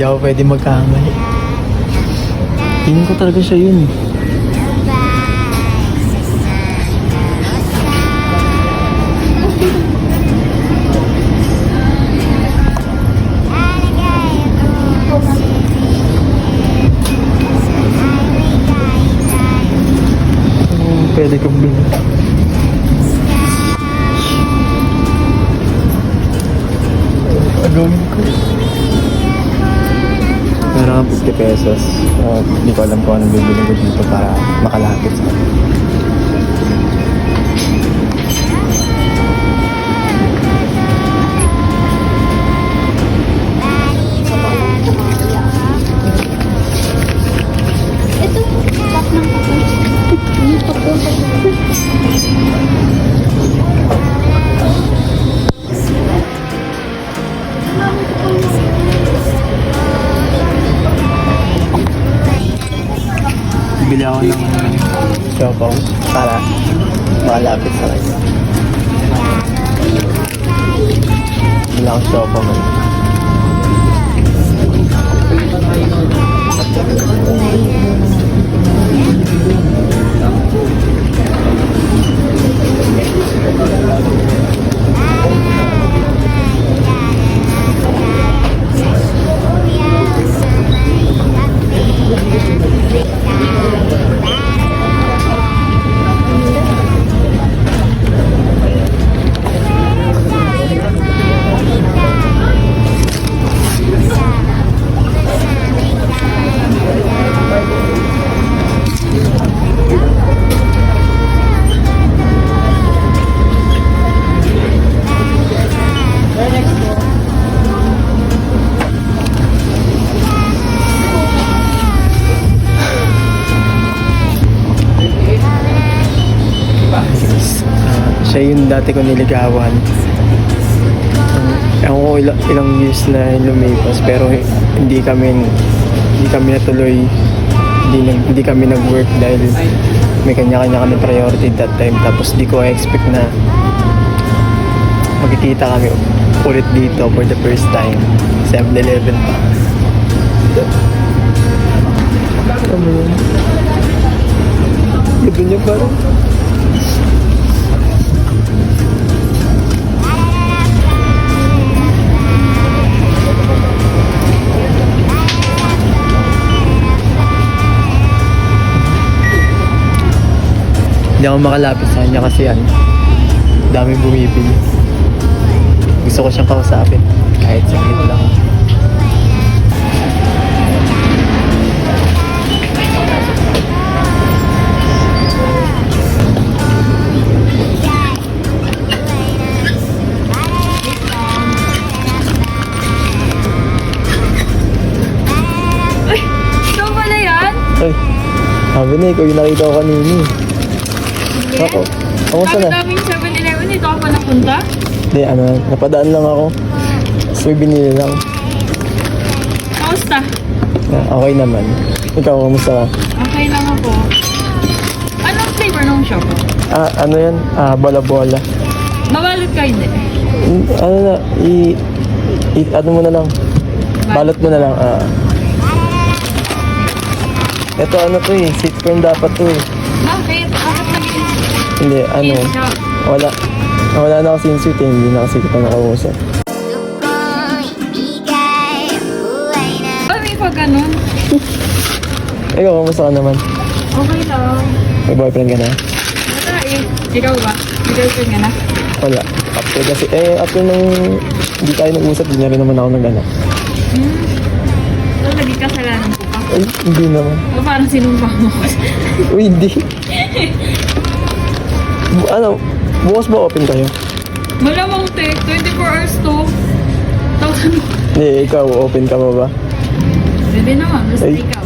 Hindi ako pwede magkamali. Tingin ko talaga siya yun. Pwede kong bilhin. Agawin ko. Kang 50 pesos. Uh, hindi ko alam kung anong bibili ko dito para makalapit sa akin. Bili ako ng Siopaw para makalapit sa kanya. Wala akong siopaw man. Siya yung dati ko niligawan. Ewan ko ilang, ilang years na lumipas pero hindi kami hindi kami natuloy. Hindi, hindi kami nag-work dahil may kanya-kanya kami priority that time. Tapos di ko expect na magkikita kami ulit dito for the first time. 7-Eleven pa. Ano yun? Ganda niya parang Hindi ako makalapit sa kanya kasi ano, daming bumibili. Gusto ko siyang kausapin, kahit saglit lang. Ay, sabi na, ikaw yung nakita ko kanina. Ako, kamusta Ang na? daming 7-Eleven. Dito ka pa napunta? Hindi, ano, napadaan lang ako. Tapos may binili lang. Kamusta? Ah, Okay naman. Ikaw, kamusta ka? Okay lang ako. Anong flavor ng shop? Ah, ano yan? Ah, bola-bola. Mabalot ka hindi. Mm, Ano na, i... i ano mo na lang. Balot mo na lang. Ah. Ito ano to eh, sweet corn dapat to eh. Bakit? Hindi, ano, wala. Wala na kasi yung sweet eh, hindi na kasi kita nakausap. Ay, may pag ganun. Ikaw, kamusta ka naman? Okay lang. May boyfriend ka na? Wala eh. Ikaw ba? May girlfriend ka na? Wala. After kasi, eh, after nung hindi tayo nag-usap, hindi na rin naman ako nag-anak. Hmm. So, naging kasalanan ko pa. Ay, hindi naman. O parang sinumpa mo ko. Uy, hindi. Ano, bukas ba open kayo? Malamang te, 24 hours to. Tawag mo. Hindi, ikaw, open ka ba ba? Pwede naman, basta Ay. ikaw.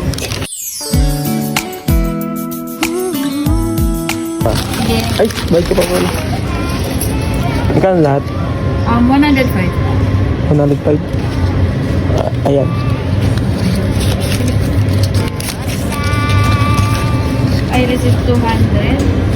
Ay, balik ka pa pala. Magkano lahat? Um, 105. 105. Ah, ayan. I received 200.